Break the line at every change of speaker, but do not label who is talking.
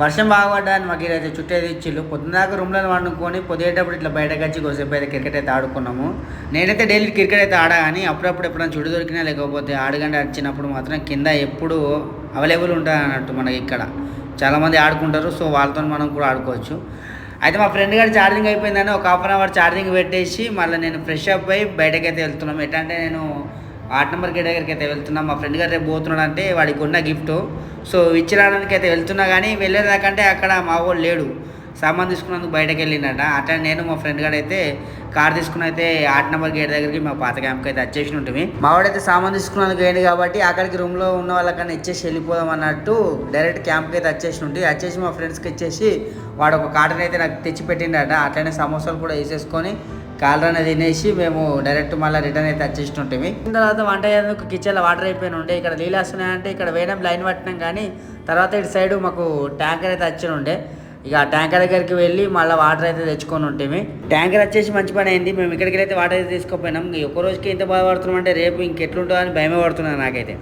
వర్షం బాగా మాకు ఇదైతే చుట్టేది ఇచ్చిళ్ళు పొద్దున్నదాకా రూమ్లో వండుకొని పొద్దుటప్పుడు ఇట్లా బయటకు వచ్చి కొద్దిసేపు అయితే క్రికెట్ అయితే ఆడుకున్నాము. నేనైతే డైలీ క్రికెట్ అయితే ఆడా కానీ అప్పుడప్పుడు ఎప్పుడైనా చుట్టు దొరికినా లేకపోతే ఆడుగంట వచ్చినప్పుడు మాత్రం కింద ఎప్పుడు అవైలబుల్ ఉంటుంది అన్నట్టు మనకి ఇక్కడ. చాలామంది ఆడుకుంటారు సో వాళ్ళతో మనం కూడా ఆడుకోవచ్చు. అయితే మా ఫ్రెండ్ గారు ఛార్జింగ్ అయిపోయిందని ఒక హాఫ్ అన్ అవర్ ఛార్జింగ్ పెట్టేసి మళ్ళీ నేను ఫ్రెష్ అప్ అయ్యి బయటకైతే వెళ్తున్నాము. ఎట్లా అంటే నేను ఆర్ట్ నెంబర్ గేట్ దగ్గరికి అయితే వెళ్తున్నా. మా ఫ్రెండ్ గారు రేపు పోతున్నాడు అంటే వాడికి ఉన్న గిఫ్ట్. సో ఇచ్చిరాడానికి అయితే వెళ్తున్నా కానీ వెళ్ళేదాకంటే అక్కడ మా వాళ్ళు లేడు. సామాన్ తీసుకున్నందుకు బయటకు వెళ్ళిండట. అట్లా నేను మా ఫ్రెండ్ గారు అయితే కార్ తీసుకుని అయితే ఆర్ట్ నెంబర్ గేట్ దగ్గరికి మా పాత క్యాంప్కి అయితే వచ్చేసి ఉంటుంది మావాడైతే సామాన్ తీసుకున్నందుకు ఏంటి కాబట్టి అక్కడికి రూమ్లో ఉన్న వాళ్ళకన్నా ఇచ్చేసి వెళ్ళిపోదాం అన్నట్టు డైరెక్ట్ క్యాంప్కి అయితే వచ్చేసి ఉంటుంది వచ్చేసి మా ఫ్రెండ్స్కి ఇచ్చేసి వాడు ఒక కాటన్ అయితే నాకు తెచ్చి పెట్టిండట అట్లనే సమోసాలు కూడా వేసేసుకొని కాలరానే తినేసి మేము డైరెక్ట్ మళ్ళీ రిటర్న్ అయితే వచ్చేస్తుంటే తర్వాత వంట చేసేందుకు కిచెన్లో వాటర్ అయిపోయిన ఉండే ఇక్కడ నీళ్ళు వస్తున్నాయంటే ఇక్కడ వేయడం లైన్ పట్టినాం కానీ తర్వాత ఇటు సైడ్ మాకు ట్యాంకర్ అయితే వచ్చి ఉండే. ఇక ఆ ట్యాంకర్ దగ్గరికి వెళ్ళి మళ్ళీ వాటర్ అయితే తెచ్చుకొని ఉంటేమి. ట్యాంకర్ వచ్చేసి మంచి పని అయింది. మేము ఇక్కడికి అయితే వాటర్ అయితే తీసుకోపోయినాం. ఒక్క రోజుకి ఎంత బాధపడుతున్నాం అంటే రేపు ఇంకెట్లుంటుందో అని భయమే పడుతున్నాను నాకైతే.